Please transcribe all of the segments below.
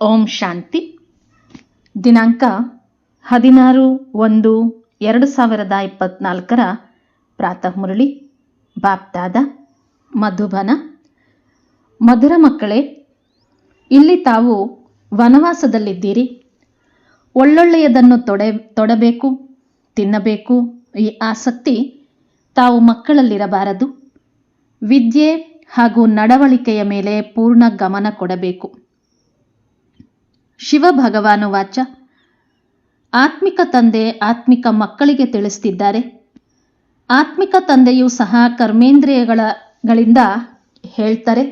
ಓಂ ಶಾಂತಿ. ದಿನಾಂಕ ಹದಿನಾರು ಒಂದು ಎರಡು ಸಾವಿರದ ಇಪ್ಪತ್ನಾಲ್ಕರ ಪ್ರಾತಃ ಮುರಳಿ, ಬಾಪ್ತಾದ, ಮಧುಬನ. ಮಧುರ ಮಕ್ಕಳೇ, ಇಲ್ಲಿ ತಾವು ವನವಾಸದಲ್ಲಿದ್ದೀರಿ. ಒಳ್ಳೊಳ್ಳೆಯದನ್ನು ತೊಡೆ, ತೊಡಬೇಕು, ತಿನ್ನಬೇಕು, ಈ ಆಸಕ್ತಿ ತಾವು ಮಕ್ಕಳಲ್ಲಿರಬಾರದು. ವಿದ್ಯೆ ಹಾಗೂ ನಡವಳಿಕೆಯ ಮೇಲೆ ಪೂರ್ಣ ಗಮನ ಕೊಡಬೇಕು. ಶಿವ ಭಗವಾನು ವಾಚ. ಆತ್ಮಿಕ ತಂದೆ ಆತ್ಮಿಕ ಮಕ್ಕಳಿಗೆ ತಿಳಿಸ್ತಿದ್ದಾರೆ. ಆತ್ಮಿಕ ತಂದೆಯೂ ಸಹ ಕರ್ಮೇಂದ್ರಿಯಗಳಿಂದ ಹೇಳ್ತಾರೆ.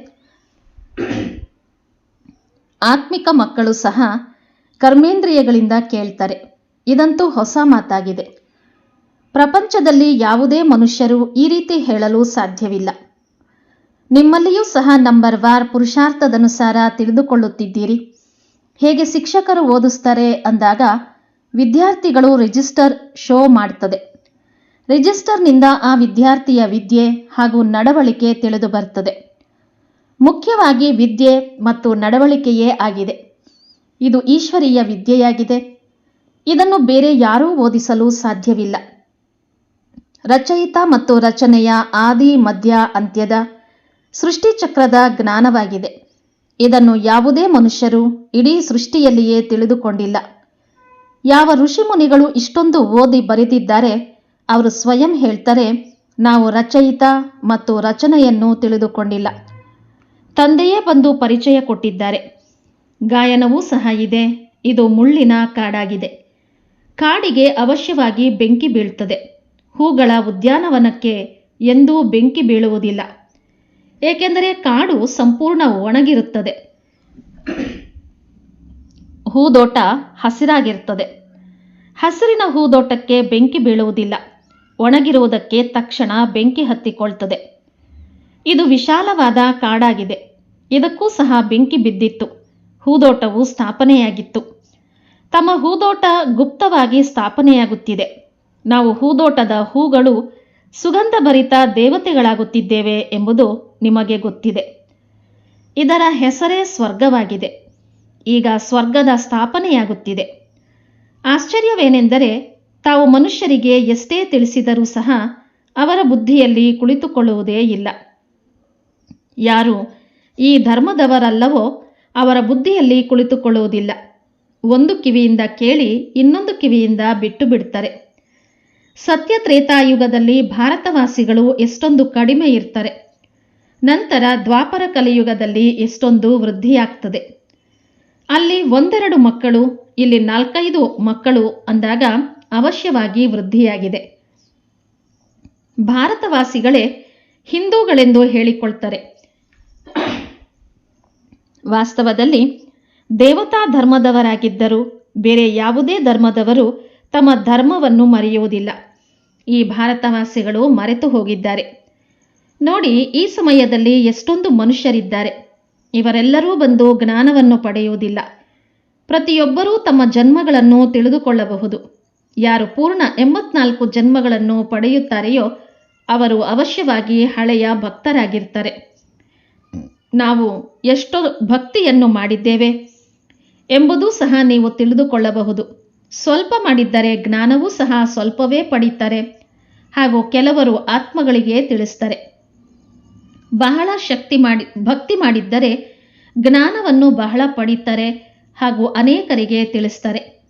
ಆತ್ಮಿಕ ಮಕ್ಕಳು ಸಹ ಕರ್ಮೇಂದ್ರಿಯಗಳಿಂದ ಕೇಳ್ತಾರೆ. ಇದಂತೂ ಹೊಸ ಮಾತಾಗಿದೆ. ಪ್ರಪಂಚದಲ್ಲಿ ಯಾವುದೇ ಮನುಷ್ಯರು ಈ ರೀತಿ ಹೇಳಲು ಸಾಧ್ಯವಿಲ್ಲ. ನಿಮ್ಮಲ್ಲಿಯೂ ಸಹ ನಂಬರ್ ವಾರ್ ಪುರುಷಾರ್ಥದನುಸಾರ ತಿಳಿದುಕೊಳ್ಳುತ್ತಿದ್ದೀರಿ. ಹೇಗೆ ಶಿಕ್ಷಕರು ಓದಿಸ್ತಾರೆ ಅಂದಾಗ ವಿದ್ಯಾರ್ಥಿಗಳು ರಿಜಿಸ್ಟರ್ ಶೋ ಮಾಡ್ತದೆ. ರಿಜಿಸ್ಟರ್ನಿಂದ ಆ ವಿದ್ಯಾರ್ಥಿಯ ವಿದ್ಯೆ ಹಾಗೂ ನಡವಳಿಕೆ ತಿಳಿದು ಬರ್ತದೆ. ಮುಖ್ಯವಾಗಿ ವಿದ್ಯೆ ಮತ್ತು ನಡವಳಿಕೆಯೇ ಆಗಿದೆ. ಇದು ಈಶ್ವರೀಯ ವಿದ್ಯೆಯಾಗಿದೆ. ಇದನ್ನು ಬೇರೆ ಯಾರೂ ಓದಿಸಲು ಸಾಧ್ಯವಿಲ್ಲ. ರಚಯಿತ ಮತ್ತು ರಚನೆಯ ಆದಿ, ಮಧ್ಯ, ಅಂತ್ಯದ ಸೃಷ್ಟಿಚಕ್ರದ ಜ್ಞಾನವಾಗಿದೆ. ಇದನ್ನು ಯಾವುದೇ ಮನುಷ್ಯರು ಇಡೀ ಸೃಷ್ಟಿಯಲ್ಲಿಯೇ ತಿಳಿದುಕೊಂಡಿಲ್ಲ. ಯಾವ ಋಷಿಮುನಿಗಳು ಇಷ್ಟೊಂದು ಓದಿ ಬರೆದಿದ್ದಾರೆ, ಅವರು ಸ್ವಯಂ ಹೇಳ್ತಾರೆ, ನಾವು ರಚಯಿತ ಮತ್ತು ರಚನೆಯನ್ನು ತಿಳಿದುಕೊಂಡಿಲ್ಲ. ತಂದೆಯೇ ಬಂದು ಪರಿಚಯ ಕೊಟ್ಟಿದ್ದಾರೆ. ಗಾಯನವೂ ಸಹ ಇದೆ, ಇದು ಮುಳ್ಳಿನ ಕಾಡಾಗಿದೆ. ಕಾಡಿಗೆ ಅವಶ್ಯವಾಗಿ ಬೆಂಕಿ ಬೀಳ್ತದೆ. ಹೂಗಳ ಉದ್ಯಾನವನಕ್ಕೆ ಎಂದೂ ಬೆಂಕಿ ಬೀಳುವುದಿಲ್ಲ. ಏಕೆಂದರೆ ಕಾಡು ಸಂಪೂರ್ಣ ಒಣಗಿರುತ್ತದೆ. ಹೂದೋಟ ಹಸಿರಾಗಿರುತ್ತದೆ. ಹಸಿರಿನ ಹೂದೋಟಕ್ಕೆ ಬೆಂಕಿ ಬೀಳುವುದಿಲ್ಲ. ಒಣಗಿರುವುದಕ್ಕೆ ತಕ್ಷಣ ಬೆಂಕಿ ಹತ್ತಿಕೊಳ್ತದೆ. ಇದು ವಿಶಾಲವಾದ ಕಾಡಾಗಿದೆ. ಇದಕ್ಕೂ ಸಹ ಬೆಂಕಿ ಬಿದ್ದಿತ್ತು. ಹೂದೋಟವು ಸ್ಥಾಪನೆಯಾಗಿತ್ತು. ತಮ್ಮ ಹೂದೋಟ ಗುಪ್ತವಾಗಿ ಸ್ಥಾಪನೆಯಾಗುತ್ತಿದೆ. ನಾವು ಹೂದೋಟದ ಹೂಗಳು ಸುಗಂಧಭರಿತ ದೇವತೆಗಳಾಗುತ್ತಿದ್ದೇವೆ ಎಂಬುದು ನಿಮಗೆ ಗೊತ್ತಿದೆ. ಇದರ ಹೆಸರೇ ಸ್ವರ್ಗವಾಗಿದೆ. ಈಗ ಸ್ವರ್ಗದ ಸ್ಥಾಪನೆಯಾಗುತ್ತಿದೆ. ಆಶ್ಚರ್ಯವೇನೆಂದರೆ ತಾವು ಮನುಷ್ಯರಿಗೆ ಎಷ್ಟೇ ತಿಳಿಸಿದರೂ ಸಹ ಅವರ ಬುದ್ಧಿಯಲ್ಲಿ ಕುಳಿತುಕೊಳ್ಳುವುದೇ ಇಲ್ಲ. ಯಾರು ಈ ಧರ್ಮದವರಲ್ಲವೋ ಅವರ ಬುದ್ಧಿಯಲ್ಲಿ ಕುಳಿತುಕೊಳ್ಳುವುದಿಲ್ಲ. ಒಂದು ಕಿವಿಯಿಂದ ಕೇಳಿ ಇನ್ನೊಂದು ಕಿವಿಯಿಂದ ಬಿಟ್ಟು ಬಿಡ್ತಾರೆ. ಸತ್ಯ ತ್ರೇತಾಯುಗದಲ್ಲಿ ಭಾರತವಾಸಿಗಳು ಎಷ್ಟೊಂದು ಕಡಿಮೆ ಇರ್ತಾರೆ. ನಂತರ ದ್ವಾಪರ ಕಲಿಯುಗದಲ್ಲಿ ಎಷ್ಟೊಂದು ವೃದ್ಧಿಯಾಗ್ತದೆ. ಅಲ್ಲಿ ಒಂದೆರಡು ಮಕ್ಕಳು, ಇಲ್ಲಿ ನಾಲ್ಕೈದು ಮಕ್ಕಳು ಅಂದಾಗ ಅವಶ್ಯವಾಗಿ ವೃದ್ಧಿಯಾಗಿದೆ. ಭಾರತವಾಸಿಗಳೇ ಹಿಂದೂಗಳೆಂದು ಹೇಳಿಕೊಳ್ತಾರೆ. ವಾಸ್ತವದಲ್ಲಿ ದೇವತಾ ಧರ್ಮದವರಾಗಿದ್ದರೂ ಬೇರೆ ಯಾವುದೇ ಧರ್ಮದವರು ತಮ್ಮ ಧರ್ಮವನ್ನು ಮರೆಯುವುದಿಲ್ಲ. ಈ ಭಾರತವಾಸಿಗಳು ಮರೆತು ಹೋಗಿದ್ದಾರೆ. ನೋಡಿ, ಈ ಸಮಯದಲ್ಲಿ ಎಷ್ಟೊಂದು ಮನುಷ್ಯರಿದ್ದಾರೆ. ಇವರೆಲ್ಲರೂ ಬಂದು ಜ್ಞಾನವನ್ನು ಪಡೆಯುವುದಿಲ್ಲ. ಪ್ರತಿಯೊಬ್ಬರೂ ತಮ್ಮ ಜನ್ಮಗಳನ್ನು ತಿಳಿದುಕೊಳ್ಳಬಹುದು. ಯಾರು ಪೂರ್ಣ ಎಂಬತ್ನಾಲ್ಕು ಜನ್ಮಗಳನ್ನು ಪಡೆಯುತ್ತಾರೆಯೋ ಅವರು ಅವಶ್ಯವಾಗಿ ಹಳೆಯ ಭಕ್ತರಾಗಿರ್ತಾರೆ. ನಾವು ಎಷ್ಟೋ ಭಕ್ತಿಯನ್ನು ಮಾಡಿದ್ದೇವೆ ಎಂಬುದೂ ಸಹ ನೀವು ತಿಳಿದುಕೊಳ್ಳಬಹುದು. ಸ್ವಲ್ಪ ಮಾಡಿದ್ದರೆ ಜ್ಞಾನವೂ ಸಹ ಸ್ವಲ್ಪವೇ ಪಡೀತಾರೆ. ಹಾಗೂ ಕೆಲವರು ಆತ್ಮಗಳಿಗೆ ತಿಳಿಸ್ತಾರೆ. ಬಹಳ ಶಕ್ತಿ ಮಾಡಿ, ಭಕ್ತಿ ಮಾಡಿದ್ದರೆ ಜ್ಞಾನವನ್ನು ಬಹಳ ಪಡೀತಾರೆ ಹಾಗೂ ಅನೇಕರಿಗೆ ತಿಳಿಸ್ತಾರೆ.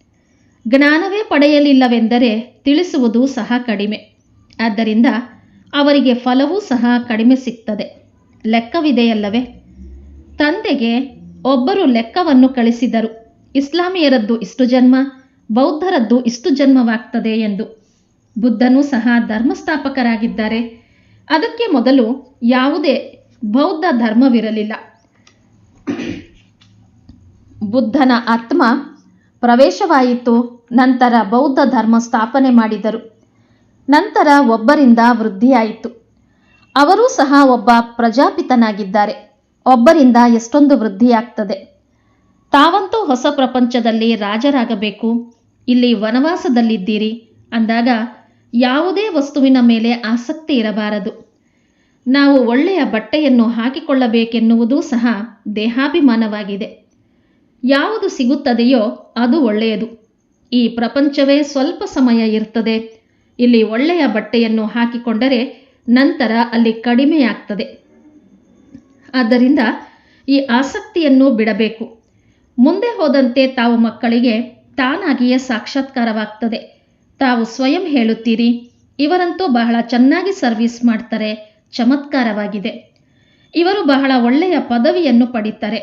ಜ್ಞಾನವೇ ಪಡೆಯಲಿಲ್ಲವೆಂದರೆ ತಿಳಿಸುವುದು ಸಹ ಕಡಿಮೆ. ಆದ್ದರಿಂದ ಅವರಿಗೆ ಫಲವೂ ಸಹ ಕಡಿಮೆ ಸಿಗ್ತದೆ. ಲೆಕ್ಕವಿದೆಯಲ್ಲವೇ? ತಂದೆಗೆ ಒಬ್ಬರು ಲೆಕ್ಕವನ್ನು ಕಳಿಸಿದರು. ಇಸ್ಲಾಮಿಯರದ್ದು ಇಷ್ಟು ಜನ್ಮ, ಬೌದ್ಧರದ್ದು ಇಷ್ಟು ಜನ್ಮವಾಗ್ತದೆ ಎಂದು. ಬುದ್ಧನೂ ಸಹ ಧರ್ಮಸ್ಥಾಪಕರಾಗಿದ್ದಾರೆ. ಅದಕ್ಕೆ ಮೊದಲು ಯಾವುದೇ ಬೌದ್ಧ ಧರ್ಮವಿರಲಿಲ್ಲ. ಬುದ್ಧನ ಆತ್ಮ ಪ್ರವೇಶವಾಯಿತು, ನಂತರ ಬೌದ್ಧ ಧರ್ಮ ಸ್ಥಾಪನೆ ಮಾಡಿದರು. ನಂತರ ಒಬ್ಬರಿಂದ ವೃದ್ಧಿಯಾಯಿತು. ಅವರೂ ಸಹ ಒಬ್ಬ ಪ್ರಜಾಪಿತನಾಗಿದ್ದಾರೆ. ಒಬ್ಬರಿಂದ ಎಷ್ಟೊಂದು ವೃದ್ಧಿಯಾಗ್ತದೆ. ತಾವಂತೂ ಹೊಸ ಪ್ರಪಂಚದಲ್ಲಿ ರಾಜರಾಗಬೇಕು. ಇಲ್ಲಿ ವನವಾಸದಲ್ಲಿದ್ದೀರಿ. ಅಂದಾಗ ಯಾವುದೇ ವಸ್ತುವಿನ ಮೇಲೆ ಆಸಕ್ತಿ ಇರಬಾರದು. ನಾವು ಒಳ್ಳೆಯ ಬಟ್ಟೆಯನ್ನು ಹಾಕಿಕೊಳ್ಳಬೇಕೆನ್ನುವುದೂ ಸಹ ದೇಹಾಭಿಮಾನವಾಗಿದೆ. ಯಾವುದು ಸಿಗುತ್ತದೆಯೋ ಅದು ಒಳ್ಳೆಯದು. ಈ ಪ್ರಪಂಚವೇ ಸ್ವಲ್ಪ ಸಮಯ ಇರ್ತದೆ. ಇಲ್ಲಿ ಒಳ್ಳೆಯ ಬಟ್ಟೆಯನ್ನು ಹಾಕಿಕೊಂಡರೆ ನಂತರ ಅಲ್ಲಿ ಕಡಿಮೆಯಾಗ್ತದೆ. ಆದ್ದರಿಂದ ಈ ಆಸಕ್ತಿಯನ್ನು ಬಿಡಬೇಕು. ಮುಂದೆ ಹೋದಂತೆ ತಾವು ಮಕ್ಕಳಿಗೆ ತಾನಾಗಿಯೇ ಸಾಕ್ಷಾತ್ಕಾರವಾಗ್ತದೆ. ತಾವು ಸ್ವಯಂ ಹೇಳುತ್ತೀರಿ. ಇವರಂತೂ ಬಹಳ ಚೆನ್ನಾಗಿ ಸರ್ವಿಸ್ ಮಾಡ್ತಾರೆ. ಚಮತ್ಕಾರವಾಗಿದೆ. ಇವರು ಬಹಳ ಒಳ್ಳೆಯ ಪದವಿಯನ್ನು ಪಡೀತಾರೆ.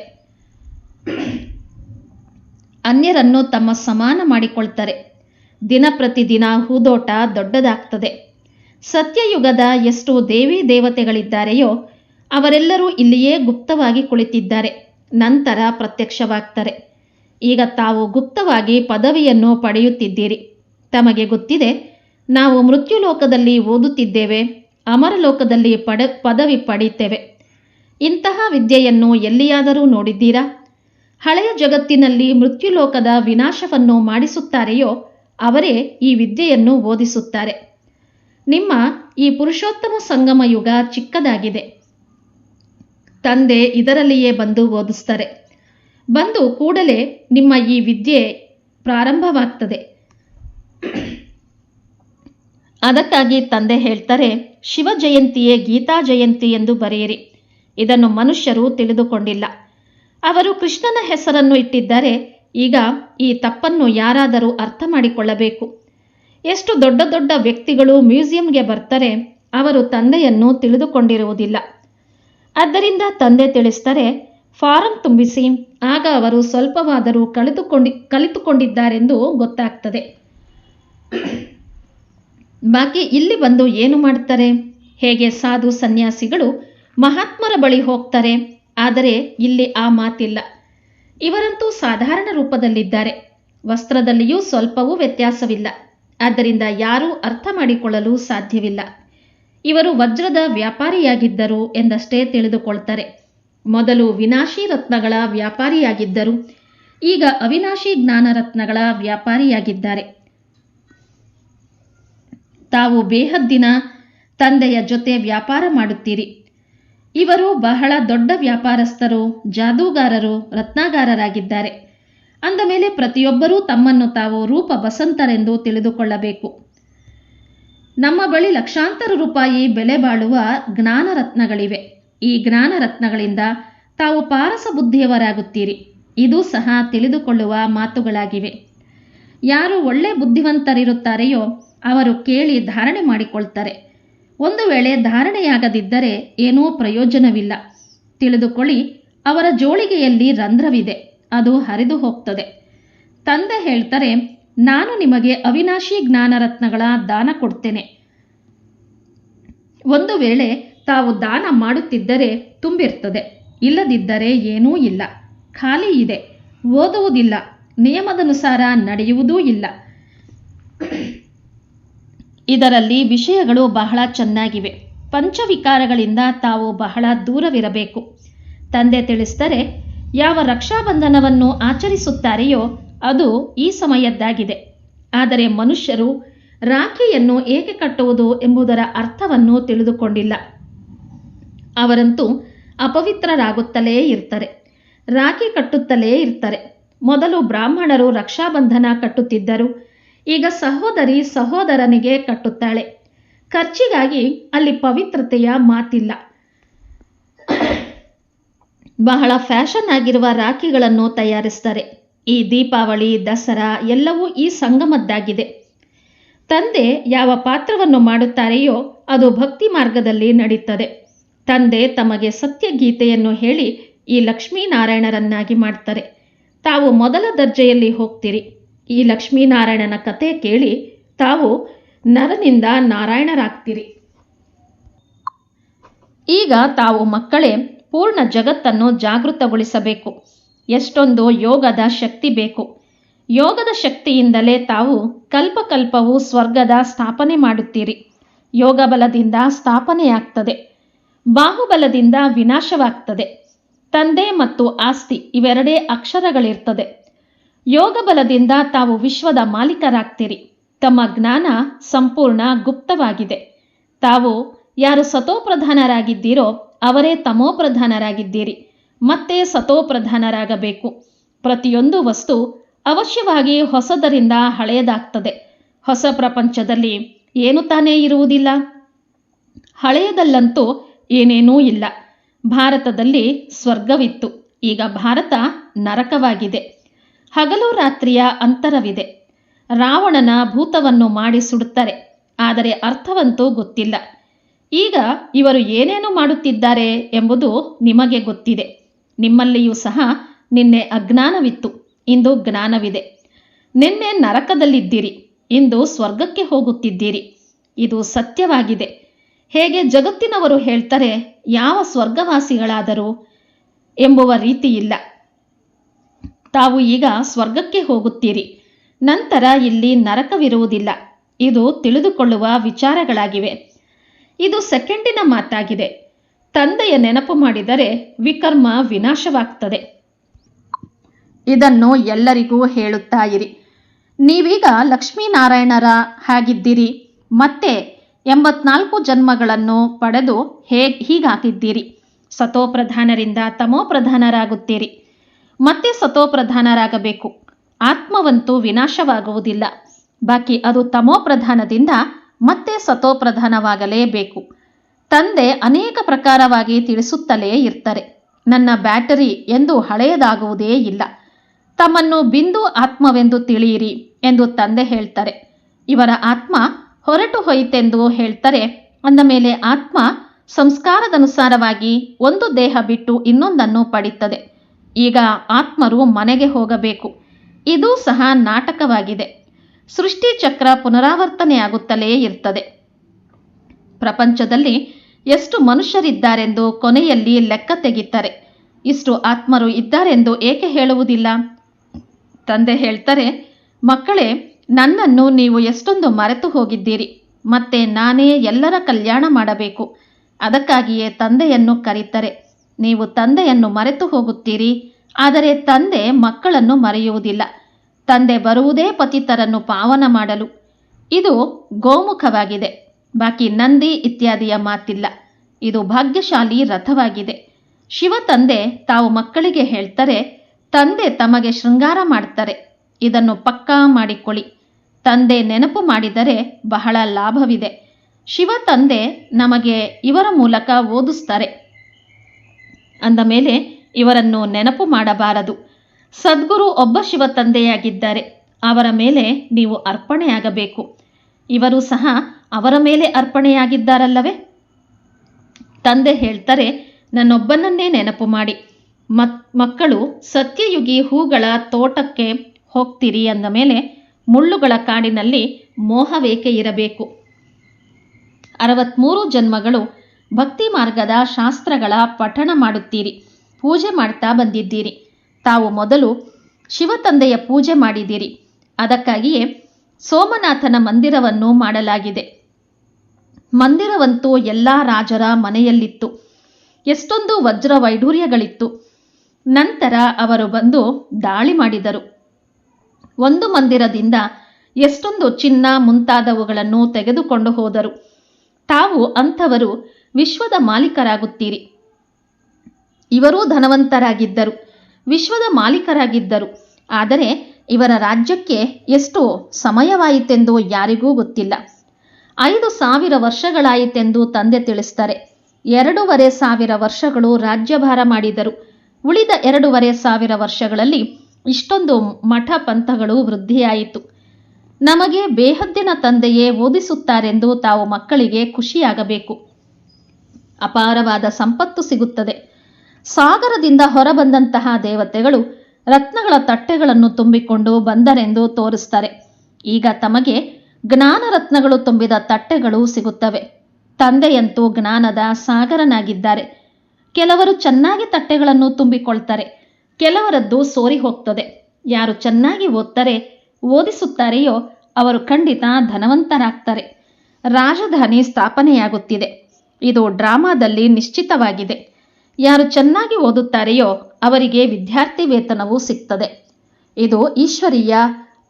ಅನ್ಯರನ್ನು ತಮ್ಮ ಸಮಾನ ಮಾಡಿಕೊಳ್ತಾರೆ. ದಿನ ಪ್ರತಿದಿನ ಹೂದೋಟ ದೊಡ್ಡದಾಗ್ತದೆ. ಸತ್ಯಯುಗದ ಎಷ್ಟು ದೇವಿ ದೇವತೆಗಳಿದ್ದಾರೆಯೋ, ಅವರೆಲ್ಲರೂ ಇಲ್ಲಿಯೇ ಗುಪ್ತವಾಗಿ ಕುಳಿತಿದ್ದಾರೆ. ನಂತರ ಪ್ರತ್ಯಕ್ಷವಾಗ್ತಾರೆ. ಈಗ ತಾವು ಗುಪ್ತವಾಗಿ ಪದವಿಯನ್ನು ಪಡೆಯುತ್ತಿದ್ದೀರಿ. ತಮಗೆ ಗೊತ್ತಿದೆ, ನಾವು ಮೃತ್ಯುಲೋಕದಲ್ಲಿ ಓದುತ್ತಿದ್ದೇವೆ, ಅಮರಲೋಕದಲ್ಲಿ ಪಡ, ಪದವಿ ಪಡೆಯುತ್ತೇವೆ ಇಂತಹ ವಿದ್ಯೆಯನ್ನು ಎಲ್ಲಿಯಾದರೂ ನೋಡಿದ್ದೀರಾ? ಹಳೆಯ ಜಗತ್ತಿನಲ್ಲಿ ಮೃತ್ಯುಲೋಕದ ವಿನಾಶವನ್ನು ಮಾಡಿಸುತ್ತಾರೆಯೋ, ಅವರೇ ಈ ವಿದ್ಯೆಯನ್ನು ಓದಿಸುತ್ತಾರೆ. ನಿಮ್ಮ ಈ ಪುರುಷೋತ್ತಮ ಸಂಗಮ ಯುಗ ಚಿಕ್ಕದಾಗಿದೆ. ತಂದೆ ಇದರಲ್ಲಿಯೇ ಬಂದು ಓದಿಸ್ತಾರೆ ಬಂದು ಕೂಡಲೇ ನಿಮ್ಮ ಈ ವಿದ್ಯೆ ಪ್ರಾರಂಭವಾಗ್ತದೆ. ಅದಕ್ಕಾಗಿ ತಂದೆ ಹೇಳ್ತಾರೆ ಶಿವ ಜಯಂತಿಯೇ ಗೀತಾ ಜಯಂತಿ ಎಂದು ಬರೆಯಿರಿ. ಇದನ್ನು ಮನುಷ್ಯರು ತಿಳಿದುಕೊಂಡಿಲ್ಲ. ಅವರು ಕೃಷ್ಣನ ಹೆಸರನ್ನು ಇಟ್ಟಿದ್ದಾರೆ. ಈಗ ಈ ತಪ್ಪನ್ನು ಯಾರಾದರೂ ಅರ್ಥ ಮಾಡಿಕೊಳ್ಳಬೇಕು. ಎಷ್ಟು ದೊಡ್ಡ ದೊಡ್ಡ ವ್ಯಕ್ತಿಗಳು ಮ್ಯೂಸಿಯಂಗೆ ಬರ್ತಾರೆ, ಅವರು ತಂದೆಯನ್ನು ತಿಳಿದುಕೊಂಡಿರುವುದಿಲ್ಲ. ಆದ್ದರಿಂದ ತಂದೆ ತಿಳಿಸ್ತಾರೆ, ಫಾರಂ ತುಂಬಿಸಿ, ಆಗ ಅವರು ಸ್ವಲ್ಪವಾದರೂ ಕಳೆದುಕೊಂಡಿ, ಕಲಿತುಕೊಂಡಿದ್ದಾರೆಂದು ಗೊತ್ತಾಗ್ತದೆ. ಬಾಕಿ ಇಲ್ಲಿ ಬಂದು ಏನು ಮಾಡ್ತಾರೆ ಹೇಗೆ ಸಾಧು ಸನ್ಯಾಸಿಗಳು ಮಹಾತ್ಮರ ಬಳಿ ಹೋಗ್ತಾರೆ? ಆದರೆ ಇಲ್ಲಿ ಆ ಮಾತಿಲ್ಲ. ಇವರಂತೂ ಸಾಧಾರಣ ರೂಪದಲ್ಲಿದ್ದಾರೆ. ವಸ್ತ್ರದಲ್ಲಿಯೂ ಸ್ವಲ್ಪವೂ ವ್ಯತ್ಯಾಸವಿಲ್ಲ. ಆದ್ದರಿಂದ ಯಾರೂ ಅರ್ಥ ಮಾಡಿಕೊಳ್ಳಲು ಸಾಧ್ಯವಿಲ್ಲ. ಇವರು ವಜ್ರದ ವ್ಯಾಪಾರಿಯಾಗಿದ್ದರು ಎಂದಷ್ಟೇ ತಿಳಿದುಕೊಳ್ತಾರೆ. ಮೊದಲು ವಿನಾಶಿ ರತ್ನಗಳ ವ್ಯಾಪಾರಿಯಾಗಿದ್ದರು. ಈಗ ಅವಿನಾಶಿ ಜ್ಞಾನ ರತ್ನಗಳ ವ್ಯಾಪಾರಿಯಾಗಿದ್ದಾರೆ. ತಾವು ಬೇಹದ್ದಿನ ತಂದೆಯ ಜೊತೆ ವ್ಯಾಪಾರ ಮಾಡುತ್ತೀರಿ. ಇವರು ಬಹಳ ದೊಡ್ಡ ವ್ಯಾಪಾರಸ್ಥರು, ಜಾದೂಗಾರರು, ರತ್ನಾಗಾರರಾಗಿದ್ದಾರೆ. ಅಂದ ಮೇಲೆ ಪ್ರತಿಯೊಬ್ಬರೂ ತಮ್ಮನ್ನು ತಾವು ರೂಪ ಬಸಂತರೆಂದು ತಿಳಿದುಕೊಳ್ಳಬೇಕು. ನಮ್ಮ ಬಳಿ ಲಕ್ಷಾಂತರ ರೂಪಾಯಿ ಬೆಲೆ ಬಾಳುವ ಜ್ಞಾನರತ್ನಗಳಿವೆ ಈ ಜ್ಞಾನರತ್ನಗಳಿಂದ ತಾವು ಪಾರಸ ಬುದ್ಧಿಯವರಾಗುತ್ತೀರಿ. ಇದು ಸಹ ತಿಳಿದುಕೊಳ್ಳುವ ಮಾತುಗಳಾಗಿವೆ. ಯಾರು ಒಳ್ಳೆ ಬುದ್ಧಿವಂತರಿರುತ್ತಾರೆಯೋ ಅವರು ಕೇಳಿ ಧಾರಣೆ ಮಾಡಿಕೊಳ್ತಾರೆ. ಒಂದು ವೇಳೆ ಧಾರಣೆಯಾಗದಿದ್ದರೆ ಏನೂ ಪ್ರಯೋಜನವಿಲ್ಲ. ತಿಳಿದುಕೊಳ್ಳಿ, ಅವರ ಜೋಳಿಗೆಯಲ್ಲಿ ರಂಧ್ರವಿದೆ, ಅದು ಹರಿದು ಹೋಗ್ತದೆ. ತಂದೆ ಹೇಳ್ತಾರೆ, ನಾನು ನಿಮಗೆ ಅವಿನಾಶಿ ಜ್ಞಾನರತ್ನಗಳ ದಾನ ಕೊಡ್ತೇನೆ. ಒಂದು ವೇಳೆ ತಾವು ದಾನ ಮಾಡುತ್ತಿದ್ದರೆ ತುಂಬಿರ್ತದೆ, ಇಲ್ಲದಿದ್ದರೆ ಏನೂ ಇಲ್ಲ. ಖಾಲಿ ಇದೆ, ಓದುವುದಿಲ್ಲ, ನಿಯಮದನುಸಾರ ನಡೆಯುವುದೂ ಇಲ್ಲ. ಇದರಲ್ಲಿ ವಿಷಯಗಳು ಬಹಳ ಚೆನ್ನಾಗಿವೆ. ಪಂಚವಿಕಾರಗಳಿಂದ ತಾವು ಬಹಳ ದೂರವಿರಬೇಕು. ತಂದೆ ತಿಳಿಸಿದರೆ, ಯಾವ ರಕ್ಷಾಬಂಧನವನ್ನು ಆಚರಿಸುತ್ತಾರೆಯೋ ಅದು ಈ ಸಮಯದ್ದಾಗಿದೆ. ಆದರೆ ಮನುಷ್ಯರು ರಾಖಿಯನ್ನು ಏಕೆ ಕಟ್ಟುವುದು ಎಂಬುದರ ಅರ್ಥವನ್ನು ತಿಳಿದುಕೊಂಡಿಲ್ಲ. ಅವರಂತೂ ಅಪವಿತ್ರರಾಗುತ್ತಲೇ ಇರ್ತಾರೆ. ರಾಖಿ ಕಟ್ಟುತ್ತಲೇ ಇರ್ತಾರೆ. ಮೊದಲು ಬ್ರಾಹ್ಮಣರು ರಕ್ಷಾಬಂಧನ ಕಟ್ಟುತ್ತಿದ್ದರು. ಈಗ ಸಹೋದರಿ ಸಹೋದರನಿಗೆ ಕಟ್ಟುತ್ತಾಳೆ. ಖರ್ಚಿಗಾಗಿ ಅಲ್ಲಿ ಪವಿತ್ರತೆಯ ಮಾತಿಲ್ಲ. ಬಹಳ ಫ್ಯಾಷನ್ ಆಗಿರುವ ರಾಖಿಗಳನ್ನು ತಯಾರಿಸ್ತಾರೆ. ಈ ದೀಪಾವಳಿ, ದಸರಾ ಎಲ್ಲವೂ ಈ ಸಂಗಮದ್ದಾಗಿದೆ. ತಂದೆ ಯಾವ ಪಾತ್ರವನ್ನು ಮಾಡುತ್ತಾರೆಯೋ ಅದು ಭಕ್ತಿ ಮಾರ್ಗದಲ್ಲಿ ನಡೀತದೆ. ತಂದೆ ತಮಗೆ ಸತ್ಯಗೀತೆಯನ್ನು ಹೇಳಿ ಈ ಲಕ್ಷ್ಮೀನಾರಾಯಣರನ್ನಾಗಿ ಮಾಡ್ತಾರೆ. ತಾವು ಮೊದಲ ದರ್ಜೆಯಲ್ಲಿ ಹೋಗ್ತೀರಿ. ಈ ಲಕ್ಷ್ಮೀನಾರಾಯಣನ ಕತೆ ಕೇಳಿ ತಾವು ನರನಿಂದ ನಾರಾಯಣರಾಗ್ತೀರಿ. ಈಗ ತಾವು ಮಕ್ಕಳೇ ಪೂರ್ಣ ಜಗತ್ತನ್ನು ಜಾಗೃತಗೊಳಿಸಬೇಕು. ಎಷ್ಟೊಂದು ಯೋಗದ ಶಕ್ತಿ ಬೇಕು. ಯೋಗದ ಶಕ್ತಿಯಿಂದಲೇ ತಾವು ಕಲ್ಪಕಲ್ಪವು ಸ್ವರ್ಗದ ಸ್ಥಾಪನೆ ಮಾಡುತ್ತೀರಿ. ಯೋಗ ಬಲದಿಂದ ಸ್ಥಾಪನೆಯಾಗ್ತದೆ. ಬಾಹುಬಲದಿಂದ ವಿನಾಶವಾಗ್ತದೆ. ತಂದೆ ಮತ್ತು ಆಸ್ತಿ ಇವೆರಡೇ ಅಕ್ಷರಗಳಿರ್ತದೆ. ಯೋಗ ಬಲದಿಂದ ತಾವು ವಿಶ್ವದ ಮಾಲೀಕರಾಗ್ತೀರಿ. ತಮ್ಮ ಜ್ಞಾನ ಸಂಪೂರ್ಣ ಗುಪ್ತವಾಗಿದೆ. ತಾವು ಯಾರು ಸತೋಪ್ರಧಾನರಾಗಿದ್ದೀರೋ ಅವರೇ ತಮೋಪ್ರಧಾನರಾಗಿದ್ದೀರಿ. ಮತ್ತೆ ಸತೋಪ್ರಧಾನರಾಗಬೇಕು. ಪ್ರತಿಯೊಂದು ವಸ್ತು ಅವಶ್ಯವಾಗಿ ಹೊಸದರಿಂದ ಹಳೆಯದಾಗ್ತದೆ. ಹೊಸ ಪ್ರಪಂಚದಲ್ಲಿ ಏನು ತಾನೇ ಇರುವುದಿಲ್ಲ? ಹಳೆಯದಲ್ಲಂತೂ ಏನೇನೂ ಇಲ್ಲ. ಭಾರತದಲ್ಲಿ ಸ್ವರ್ಗವಿತ್ತು. ಈಗ ಭಾರತ ನರಕವಾಗಿದೆ. ಹಗಲು ರಾತ್ರಿಯ ಅಂತರವಿದೆ. ರಾವಣನ ಭೂತವನ್ನು ಮಾಡಿ ಸುಡುತ್ತಾರೆ. ಆದರೆ ಅರ್ಥವಂತೂ ಗೊತ್ತಿಲ್ಲ. ಈಗ ಇವರು ಏನೇನು ಮಾಡುತ್ತಿದ್ದಾರೆ ಎಂಬುದು ನಿಮಗೆ ಗೊತ್ತಿದೆ. ನಿಮ್ಮಲ್ಲಿಯೂ ಸಹ ನಿನ್ನೆ ಅಜ್ಞಾನವಿತ್ತು. ಇಂದು ಜ್ಞಾನವಿದೆ. ನಿನ್ನೆ ನರಕದಲ್ಲಿದ್ದೀರಿ. ಇಂದು ಸ್ವರ್ಗಕ್ಕೆ ಹೋಗುತ್ತಿದ್ದೀರಿ. ಇದು ಸತ್ಯವಾಗಿದೆ. ಹೇಗೆ ಜಗತ್ತಿನವರು ಹೇಳ್ತಾರೆ, ಯಾವ ಸ್ವರ್ಗವಾಸಿಗಳಾದರೂ ಎಂಬುವ ರೀತಿ ಇಲ್ಲ ತಾವು ಈಗ ಸ್ವರ್ಗಕ್ಕೆ ಹೋಗುತ್ತೀರಿ. ನಂತರ ಇಲ್ಲಿ ನರಕವಿರುವುದಿಲ್ಲ. ಇದು ತಿಳಿದುಕೊಳ್ಳುವ ವಿಚಾರಗಳಾಗಿವೆ. ಇದು ಸೆಕೆಂಡಿನ ಮಾತಾಗಿದೆ. ತಂದೆಯ ನೆನಪು ಮಾಡಿದರೆ ವಿಕರ್ಮ ವಿನಾಶವಾಗ್ತದೆ. ಇದನ್ನು ಎಲ್ಲರಿಗೂ ಹೇಳುತ್ತಾ ಇರಿ. ನೀವೀಗ ಲಕ್ಷ್ಮೀನಾರಾಯಣರ ಹಾಗಿದ್ದೀರಿ. ಮತ್ತೆ ಎಂಬತ್ನಾಲ್ಕು ಜನ್ಮಗಳನ್ನು ಪಡೆದು ಹೇಗ್ ಹೀಗಾಗಿದ್ದೀರಿ. ಸತೋಪ್ರಧಾನರಿಂದ ತಮೋಪ್ರಧಾನರಾಗುತ್ತೀರಿ. ಮತ್ತೆ ಸತೋಪ್ರಧಾನರಾಗಬೇಕು. ಆತ್ಮವಂತೂ ವಿನಾಶವಾಗುವುದಿಲ್ಲ. ಬಾಕಿ ಅದು ತಮೋಪ್ರಧಾನದಿಂದ ಮತ್ತೆ ಸತೋಪ್ರಧಾನವಾಗಲೇಬೇಕು. ತಂದೆ ಅನೇಕ ಪ್ರಕಾರವಾಗಿ ತಿಳಿಸುತ್ತಲೇ ಇರ್ತಾರೆ. ನನ್ನ ಬ್ಯಾಟರಿ ಎಂದು ಹಳೆಯದಾಗುವುದೇ ಇಲ್ಲ. ತಮ್ಮನ್ನು ಬಿಂದು ಆತ್ಮವೆಂದು ತಿಳಿಯಿರಿ ಎಂದು ತಂದೆ ಹೇಳ್ತಾರೆ. ಇವರ ಆತ್ಮ ಹೊರಟು ಹೋಯಿತೆಂದು ಹೇಳ್ತಾರೆ. ಅಂದ ಮೇಲೆ ಆತ್ಮ ಸಂಸ್ಕಾರದನುಸಾರವಾಗಿ ಒಂದು ದೇಹ ಬಿಟ್ಟು ಇನ್ನೊಂದನ್ನು ಪಡಿತದೆ. ಈಗ ಆತ್ಮರು ಮನೆಗೆ ಹೋಗಬೇಕು. ಇದು ಸಹ ನಾಟಕವಾಗಿದೆ. ಸೃಷ್ಟಿ ಚಕ್ರ ಪುನರಾವರ್ತನೆಯಾಗುತ್ತಲೇ ಇರ್ತದೆ. ಪ್ರಪಂಚದಲ್ಲಿ ಎಷ್ಟು ಮನುಷ್ಯರಿದ್ದಾರೆಂದು ಕೊನೆಯಲ್ಲಿ ಲೆಕ್ಕ ತೆಗಿತಾರೆ. ಇಷ್ಟು ಆತ್ಮರು ಇದ್ದಾರೆಂದು ಏಕೆ ಹೇಳುವುದಿಲ್ಲ? ತಂದೆ ಹೇಳ್ತಾರೆ, ಮಕ್ಕಳೇ, ನನ್ನನ್ನು ನೀವು ಎಷ್ಟೊಂದು ಮರೆತು ಹೋಗಿದ್ದೀರಿ. ಮತ್ತೆ ನಾನೇ ಎಲ್ಲರ ಕಲ್ಯಾಣ ಮಾಡಬೇಕು. ಅದಕ್ಕಾಗಿಯೇ ತಂದೆಯನ್ನು ಕರೀತಾರೆ. ನೀವು ತಂದೆಯನ್ನು ಮರೆತು ಹೋಗುತ್ತೀರಿ, ಆದರೆ ತಂದೆ ಮಕ್ಕಳನ್ನು ಮರೆಯುವುದಿಲ್ಲ. ತಂದೆ ಬರುವುದೇ ಪತಿತರನ್ನು ಪಾವನ ಮಾಡಲು. ಇದು ಗೋಮುಖವಾಗಿದೆ. ಬಾಕಿ ನಂದಿ ಇತ್ಯಾದಿಯ ಮಾತಿಲ್ಲ. ಇದು ಭಾಗ್ಯಶಾಲಿ ರಥವಾಗಿದೆ. ಶಿವ ತಂದೆ ತಾವು ಮಕ್ಕಳಿಗೆ ಹೇಳ್ತಾರೆ, ತಂದೆ ತಮಗೆ ಶೃಂಗಾರ ಮಾಡ್ತಾರೆ. ಇದನ್ನು ಪಕ್ಕಾ ಮಾಡಿಕೊಳ್ಳಿ. ತಂದೆ ನೆನಪು ಮಾಡಿದರೆ ಬಹಳ ಲಾಭವಿದೆ. ಶಿವ ತಂದೆ ನಮಗೆ ಇವರ ಮೂಲಕ ಓದಿಸ್ತಾರೆ ಅಂದ ಮೇಲೆ ಇವರನ್ನು ನೆನಪು ಮಾಡಬಾರದು. ಸದ್ಗುರು ಒಬ್ಬ ಶಿವ ತಂದೆಯಾಗಿದ್ದಾರೆ. ಅವರ ಮೇಲೆ ನೀವು ಅರ್ಪಣೆಯಾಗಬೇಕು. ಇವರು ಸಹ ಅವರ ಮೇಲೆ ಅರ್ಪಣೆಯಾಗಿದ್ದಾರಲ್ಲವೇ? ತಂದೆ ಹೇಳ್ತಾರೆ, ನನ್ನೊಬ್ಬನನ್ನೇ ನೆನಪು ಮಾಡಿ. ಮಕ್, ಮಕ್ಕಳು ಸತ್ಯಯುಗಿ ಹೂಗಳ ತೋಟಕ್ಕೆ ಹೋಗ್ತೀರಿ ಅಂದ ಮೇಲೆ ಮುಳ್ಳುಗಳ ಕಾಡಿನಲ್ಲಿ ಮೋಹವೇಕೆ ಇರಬೇಕು. ಅರವತ್ಮೂರು ಜನ್ಮಗಳು ಭಕ್ತಿ ಮಾರ್ಗದ ಶಾಸ್ತ್ರಗಳ ಪಠಣ ಮಾಡುತ್ತೀರಿ. ಪೂಜೆ ಮಾಡ್ತಾ ಬಂದಿದ್ದೀರಿ. ತಾವು ಮೊದಲು ಶಿವತಂದೆಯ ಪೂಜೆ ಮಾಡಿದ್ದೀರಿ. ಅದಕ್ಕಾಗಿಯೇ ಸೋಮನಾಥನ ಮಂದಿರವನ್ನು ಮಾಡಲಾಗಿದೆ. ಮಂದಿರವಂತೂ ಎಲ್ಲ ರಾಜರ ಮನೆಯಲ್ಲಿತ್ತು. ಎಷ್ಟೊಂದು ವಜ್ರ ವೈಢೂರ್ಯಗಳಿತ್ತು ನಂತರ ಅವರು ಬಂದು ದಾಳಿ ಮಾಡಿದರು. ಒಂದು ಮಂದಿರದಿಂದ ಎಷ್ಟೊಂದು ಚಿನ್ನ ಮುಂತಾದವುಗಳನ್ನು ತೆಗೆದುಕೊಂಡು ಹೋದರು. ತಾವು ಅಂಥವರು ವಿಶ್ವದ ಮಾಲೀಕರಾಗುತ್ತೀರಿ. ಇವರೂ ಧನವಂತರಾಗಿದ್ದರು. ವಿಶ್ವದ ಮಾಲೀಕರಾಗಿದ್ದರು. ಆದರೆ ಇವರ ರಾಜ್ಯಕ್ಕೆ ಎಷ್ಟು ಸಮಯವಾಯಿತೆಂದು ಯಾರಿಗೂ ಗೊತ್ತಿಲ್ಲ. ಐದು ಸಾವಿರ ವರ್ಷಗಳಾಯಿತೆಂದು ತಂದೆ ತಿಳಿಸ್ತಾರೆ. ಎರಡೂವರೆ ಸಾವಿರ ವರ್ಷಗಳು ರಾಜ್ಯಭಾರ ಮಾಡಿದರು. ಉಳಿದ ಎರಡೂವರೆ ಸಾವಿರ ವರ್ಷಗಳಲ್ಲಿ ಇಷ್ಟೊಂದು ಮಠ ಪಂಥಗಳು ವೃದ್ಧಿಯಾಯಿತು. ನಮಗೆ ಬೇಹದ್ದಿನ ತಂದೆಯೇ ಓದಿಸುತ್ತಾರೆಂದು ತಾವು ಮಕ್ಕಳಿಗೆ ಖುಷಿಯಾಗಬೇಕು. ಅಪಾರವಾದ ಸಂಪತ್ತು ಸಿಗುತ್ತದೆ. ಸಾಗರದಿಂದ ಹೊರಬಂದಂತಹ ದೇವತೆಗಳು ರತ್ನಗಳ ತಟ್ಟೆಗಳನ್ನು ತುಂಬಿಕೊಂಡು ಬಂದರೆಂದು ತೋರಿಸ್ತಾರೆ. ಈಗ ತಮಗೆ ಜ್ಞಾನ ರತ್ನಗಳು ತುಂಬಿದ ತಟ್ಟೆಗಳು ಸಿಗುತ್ತವೆ. ತಂದೆಯಂತೂ ಜ್ಞಾನದ ಸಾಗರನಾಗಿದ್ದಾರೆ. ಕೆಲವರು ಚೆನ್ನಾಗಿ ತಟ್ಟೆಗಳನ್ನು ತುಂಬಿಕೊಳ್ತಾರೆ. ಕೆಲವರದ್ದು ಸೋರಿ ಹೋಗ್ತದೆ ಯಾರು ಚೆನ್ನಾಗಿ ಓದ್ತಾರೆ, ಓದಿಸುತ್ತಾರೆಯೋ ಅವರು ಖಂಡಿತ ಧನವಂತರಾಗ್ತಾರೆ. ರಾಜಧಾನಿ ಸ್ಥಾಪನೆಯಾಗುತ್ತಿದೆ. ಇದು ಡ್ರಾಮಾದಲ್ಲಿ ನಿಶ್ಚಿತವಾಗಿದೆ. ಯಾರು ಚೆನ್ನಾಗಿ ಓದುತ್ತಾರೆಯೋ ಅವರಿಗೆ ವಿದ್ಯಾರ್ಥಿ ವೇತನವೂ ಸಿಗ್ತದೆ. ಇದು ಈಶ್ವರೀಯ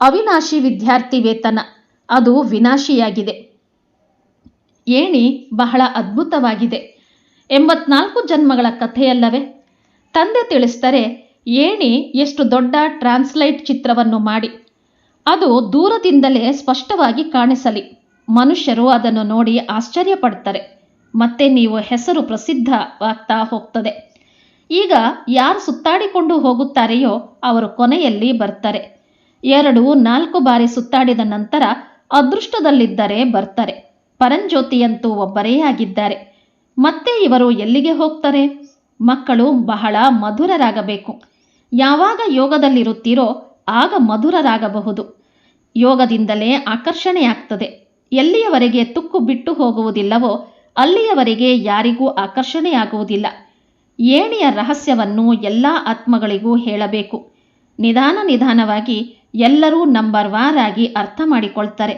ಅವಿನಾಶಿ ವಿದ್ಯಾರ್ಥಿ ವೇತನ ಅದು ವಿನಾಶಿಯಾಗಿದೆ. ಏಣಿ ಬಹಳ ಅದ್ಭುತವಾಗಿದೆ. ಎಂಬತ್ನಾಲ್ಕು ಜನ್ಮಗಳ ಕಥೆಯಲ್ಲವೇ? ತಂದೆ ತಿಳಿಸ್ತಾರೆ ಏಣಿ ಎಷ್ಟು ದೊಡ್ಡ ಟ್ರಾನ್ಸ್ಲೈಟ್ ಚಿತ್ರವನ್ನು ಮಾಡಿ. ಅದು ದೂರದಿಂದಲೇ ಸ್ಪಷ್ಟವಾಗಿ ಕಾಣಿಸಲಿ. ಮನುಷ್ಯರು ಅದನ್ನು ನೋಡಿ ಆಶ್ಚರ್ಯ ಪಡ್ತಾರೆ ಮತ್ತೆ ನೀವು ಹೆಸರು ಪ್ರಸಿದ್ಧವಾಗ್ತಾ ಹೋಗ್ತದೆ. ಈಗ ಯಾರು ಸುತ್ತಾಡಿಕೊಂಡು ಹೋಗುತ್ತಾರೆಯೋ ಅವರು ಕೊನೆಯಲ್ಲಿ ಬರ್ತಾರೆ. ಎರಡು, ನಾಲ್ಕು ಬಾರಿ ಸುತ್ತಾಡಿದ ನಂತರ ಅದೃಷ್ಟದಲ್ಲಿದ್ದರೆ ಬರ್ತಾರೆ. ಪರಂಜ್ಯೋತಿಯಂತೂ ಒಬ್ಬರೇ ಆಗಿದ್ದಾರೆ. ಮತ್ತೆ ಇವರು ಎಲ್ಲಿಗೆ ಹೋಗ್ತಾರೆ? ಮಕ್ಕಳು ಬಹಳ ಮಧುರರಾಗಬೇಕು. ಯಾವಾಗ ಯೋಗದಲ್ಲಿರುತ್ತೀರೋ ಆಗ ಮಧುರರಾಗಬಹುದು. ಯೋಗದಿಂದಲೇ ಆಕರ್ಷಣೆಯಾಗ್ತದೆ. ಎಲ್ಲಿಯವರೆಗೆ ತುಕ್ಕು ಬಿಟ್ಟು ಹೋಗುವುದಿಲ್ಲವೋ ಅಲ್ಲಿಯವರೆಗೆ ಯಾರಿಗೂ ಆಕರ್ಷಣೆಯಾಗುವುದಿಲ್ಲ. ಏಣಿಯ ರಹಸ್ಯವನ್ನು ಎಲ್ಲ ಆತ್ಮಗಳಿಗೂ ಹೇಳಬೇಕು. ನಿಧಾನ ನಿಧಾನವಾಗಿ ಎಲ್ಲರೂ ನಂಬರ್ ವಾರ್ ಆಗಿ ಅರ್ಥ ಮಾಡಿಕೊಳ್ತಾರೆ.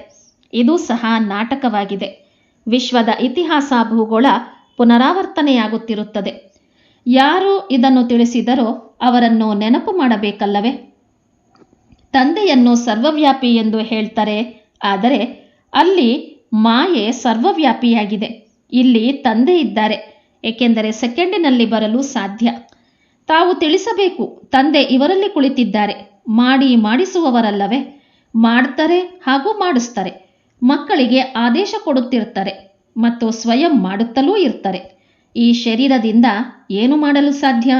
ಇದು ಸಹ ನಾಟಕವಾಗಿದೆ. ವಿಶ್ವದ ಇತಿಹಾಸ ಭೂಗೋಳ ಪುನರಾವರ್ತನೆಯಾಗುತ್ತಿರುತ್ತದೆ. ಯಾರು ಇದನ್ನು ತಿಳಿಸಿದರೋ ಅವರನ್ನು ನೆನಪು ಮಾಡಬೇಕಲ್ಲವೇ? ತಂದೆಯನ್ನು ಸರ್ವವ್ಯಾಪಿ ಎಂದು ಹೇಳ್ತಾರೆ, ಆದರೆ ಅಲ್ಲಿ ಮಾಯೆ ಸರ್ವವ್ಯಾಪಿಯಾಗಿದೆ. ಇಲ್ಲಿ ತಂದೆ ಇದ್ದಾರೆ, ಏಕೆಂದರೆ ಸೆಕೆಂಡಿನಲ್ಲಿ ಬರಲು ಸಾಧ್ಯ. ತಾವು ತಿಳಿಸಬೇಕು, ತಂದೆ ಇವರಲ್ಲಿ ಕುಳಿತಿದ್ದಾರೆ, ಮಾಡಿ ಮಾಡಿಸುವವರಲ್ಲವೇ? ಮಾಡ್ತಾರೆ ಹಾಗೂ ಮಾಡಿಸ್ತಾರೆ, ಮಕ್ಕಳಿಗೆ ಆದೇಶ ಕೊಡುತ್ತಿರ್ತಾರೆ ಮತ್ತು ಸ್ವಯಂ ಮಾಡುತ್ತಲೂ ಇರ್ತಾರೆ. ಈ ಶರೀರದಿಂದ ಏನು ಮಾಡಲು ಸಾಧ್ಯ?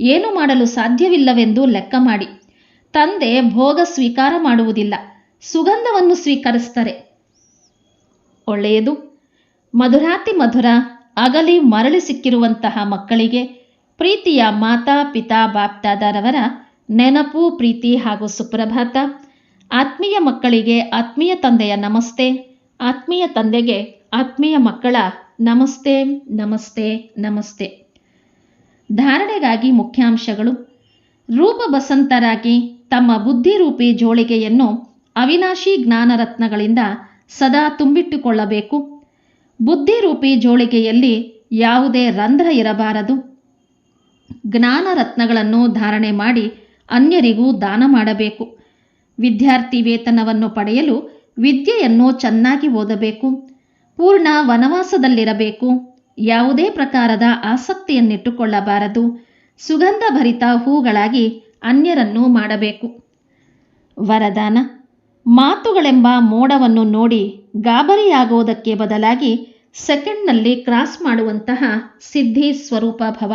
ಏನು ಮಾಡಲು ಸಾಧ್ಯವಿಲ್ಲವೆಂದು ಲೆಕ್ಕ ಮಾಡಿ. ತಂದೆ ಭೋಗ ಸ್ವೀಕಾರ ಮಾಡುವುದಿಲ್ಲ, ಸುಗಂಧವನ್ನು ಸ್ವೀಕರಿಸ್ತಾರೆ. ಒಳ್ಳೆಯದು. ಮಧುರಾತಿ ಮಧುರ, ಅಗಲಿ ಮರಳಿ ಸಿಕ್ಕಿರುವಂತಹ ಮಕ್ಕಳಿಗೆ ಪ್ರೀತಿಯ ಮಾತಾ ಪಿತಾ ಬಾಪ್ದಾದರವರ ನೆನಪು, ಪ್ರೀತಿ ಹಾಗೂ ಸುಪ್ರಭಾತ. ಆತ್ಮೀಯ ಮಕ್ಕಳಿಗೆ ಆತ್ಮೀಯ ತಂದೆಯ ನಮಸ್ತೆ. ಆತ್ಮೀಯ ತಂದೆಗೆ ಆತ್ಮೀಯ ಮಕ್ಕಳ ನಮಸ್ತೆ ನಮಸ್ತೆ ನಮಸ್ತೆ. ಧಾರಣೆಗಾಗಿ ಮುಖ್ಯಾಂಶಗಳು. ರೂಪ ಬಸಂತರಾಗಿ ತಮ್ಮ ಬುದ್ಧಿರೂಪಿ ಜೋಳಿಗೆಯನ್ನು ಅವಿನಾಶಿ ಜ್ಞಾನರತ್ನಗಳಿಂದ ಸದಾ ತುಂಬಿಟ್ಟುಕೊಳ್ಳಬೇಕು. ಬುದ್ಧಿರೂಪಿ ಜೋಳಿಗೆಯಲ್ಲಿ ಯಾವುದೇ ರಂಧ್ರ ಇರಬಾರದು. ಜ್ಞಾನ ರತ್ನಗಳನ್ನು ಧಾರಣೆ ಮಾಡಿ ಅನ್ಯರಿಗೂ ದಾನ ಮಾಡಬೇಕು. ವಿದ್ಯಾರ್ಥಿ ವೇತನವನ್ನು ಪಡೆಯಲು ವಿದ್ಯೆಯನ್ನು ಚೆನ್ನಾಗಿ ಓದಬೇಕು. ಪೂರ್ಣ ವನವಾಸದಲ್ಲಿರಬೇಕು. ಯಾವುದೇ ಪ್ರಕಾರದ ಆಸಕ್ತಿಯನ್ನಿಟ್ಟುಕೊಳ್ಳಬಾರದು. ಸುಗಂಧ ಭರಿತ ಹೂಗಳಾಗಿ ಅನ್ಯರನ್ನು ಮಾಡಬೇಕು. ವರದಾನ. ಮಾತುಗಳೆಂಬ ಮೋಡವನ್ನು ನೋಡಿ ಗಾಬರಿಯಾಗುವುದಕ್ಕೆ ಬದಲಾಗಿ ಸೆಕೆಂಡ್ನಲ್ಲಿ ಕ್ರಾಸ್ ಮಾಡುವಂತಹ ಸಿದ್ಧಿ ಸ್ವರೂಪ ಭವ.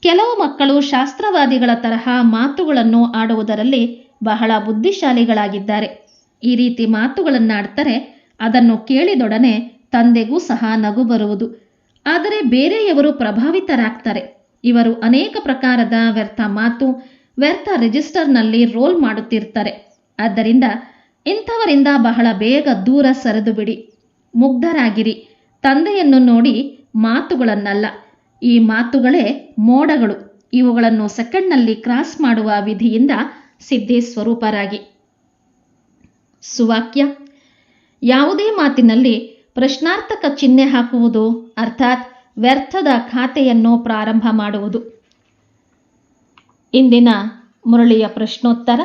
ಕೆಲವು ಮಕ್ಕಳು ಶಾಸ್ತ್ರವಾದಿಗಳ ತರಹ ಮಾತುಗಳನ್ನು ಆಡುವುದರಲ್ಲಿ ಬಹಳ ಬುದ್ಧಿಶಾಲಿಗಳಾಗಿದ್ದಾರೆ. ಈ ರೀತಿ ಮಾತುಗಳನ್ನಾಡ್ತಾರೆ ಅದನ್ನು ಕೇಳಿದೊಡನೆ ತಂದೆಗೂ ಸಹ ನಗು ಬರುವುದು. ಆದರೆ ಬೇರೆಯವರು ಪ್ರಭಾವಿತರಾಗ್ತಾರೆ. ಇವರು ಅನೇಕ ಪ್ರಕಾರದ ವ್ಯರ್ಥ ಮಾತು, ವ್ಯರ್ಥ ರಿಜಿಸ್ಟರ್ನಲ್ಲಿ ರೋಲ್ ಮಾಡುತ್ತಿರ್ತಾರೆ. ಆದ್ದರಿಂದ ಇಂಥವರಿಂದ ಬಹಳ ಬೇಗ ದೂರ ಸರಿದು ಬಿಡಿ. ಮುಗ್ಧರಾಗಿರಿ. ತಂದೆಯನ್ನು ನೋಡಿ ಮಾತುಗಳನ್ನಲ್ಲ. ಈ ಮಾತುಗಳೇ ಮೋಡಗಳು. ಇವುಗಳನ್ನು ಸೆಕೆಂಡ್ನಲ್ಲಿ ಕ್ರಾಸ್ ಮಾಡುವ ವಿಧಿಯಿಂದ ಸಿದ್ಧಿ ಸ್ವರೂಪರಾಗಿ ಸುವಾಕ್ಯ. ಯಾವುದೇ ಮಾತಿನಲ್ಲಿ ಪ್ರಶ್ನಾರ್ಥಕ ಚಿಹ್ನೆ ಹಾಕುವುದು, ಅರ್ಥಾತ್ ವ್ಯರ್ಥದ ಖಾತೆಯನ್ನು ಪ್ರಾರಂಭ ಮಾಡುವುದು. ಇಂದಿನ ಮುರಳಿಯ ಪ್ರಶ್ನೋತ್ತರ.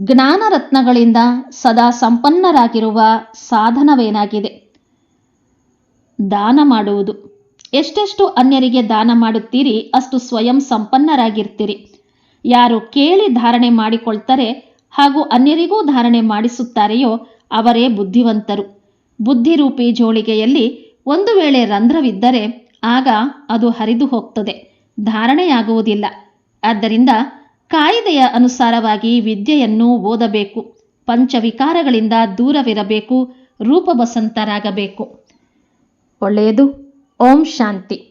ಜ್ಞಾನ ರತ್ನಗಳಿಂದ ಸದಾ ಸಂಪನ್ನರಾಗಿರುವ ಸಾಧನವೇನಾಗಿದೆ? ದಾನ ಮಾಡುವುದು. ಎಷ್ಟೆಷ್ಟು ಅನ್ಯರಿಗೆ ದಾನ ಮಾಡುತ್ತೀರಿ, ಅಷ್ಟು ಸ್ವಯಂ ಸಂಪನ್ನರಾಗಿರ್ತೀರಿ. ಯಾರು ಕೇಳಿ ಧಾರಣೆ ಮಾಡಿಕೊಳ್ತಾರೆ ಹಾಗೂ ಅನ್ಯರಿಗೂ ಧಾರಣೆ ಮಾಡಿಸುತ್ತಾರೆಯೋ ಅವರೇ ಬುದ್ಧಿವಂತರು. ಬುದ್ಧಿರೂಪಿ ಜೋಳಿಗೆಯಲ್ಲಿ ಒಂದು ವೇಳೆ ರಂಧ್ರವಿದ್ದರೆ ಆಗ ಅದು ಹರಿದು ಹೋಗ್ತದೆ ಧಾರಣೆಯಾಗುವುದಿಲ್ಲ. ಆದ್ದರಿಂದ ಕಾಯಿದೆಯ ಅನುಸಾರವಾಗಿ ವಿದ್ಯೆಯನ್ನು ಓದಬೇಕು ಪಂಚವಿಕಾರಗಳಿಂದ ದೂರವಿರಬೇಕು ರೂಪಬಸಂತರಾಗಬೇಕು. ಒಳ್ಳೆಯದು. ಓಂ ಶಾಂತಿ.